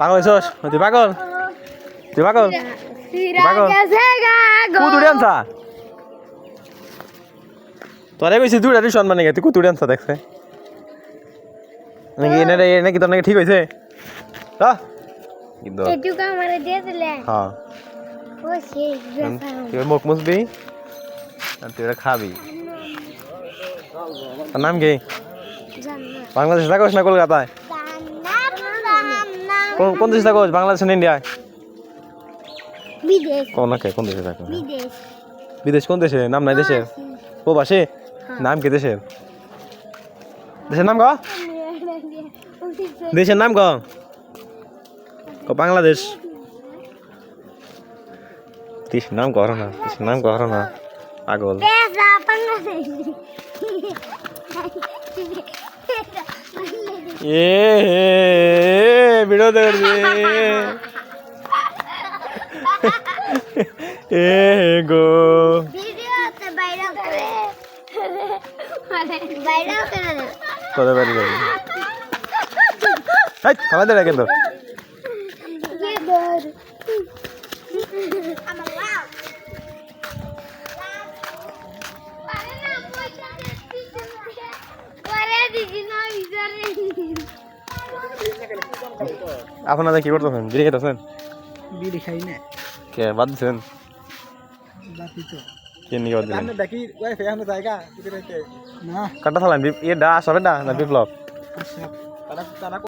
পাগল হইছস তুই পাগল? তুই পাগল? আনছা তোরে মানে তুই আনছা দেখছে। নাকি এনে তোর নাকি ঠিক হইছে? হ কিন্তু এটুকু আমার দিয়ে দিলে। হ্যাঁ। তুই মুখ মুছবি? আর তুই খাবি? তোর নাম কি? জান্নাত বাংলাদেশে থাকোস না কলকাতায়। কোন কোন দেশে থাকোস বাংলাদেশ না ইন্ডিয়ায়? বিদেশ। কোন নাকি কোন দেশে থাকো? বিদেশ। বিদেশ কোন দেশে? নাম নাই দেশের? ও বাসে নাম কি দেশের? দেশের নাম ক? দেশের নাম ক? ক বাংলাদেশ। দেশের নাম কর না দেশের নাম কর না। পাগল। এ ভিডিও দেখবি এ গো কত বাড়ি যাবি খাওয়া দে কিন্তু আপনারা কি করতেছেন? বিড়ি খাইতেছেন? বিড়ি খাই না। কে বাদ দিছেন? কে নিয়ে বাদ দিলেন? দেখি ওই ফেয়ানো জায়গা না কাটা থালেন ইয়ে ডা সবে ডা না বিপ্লব? তারা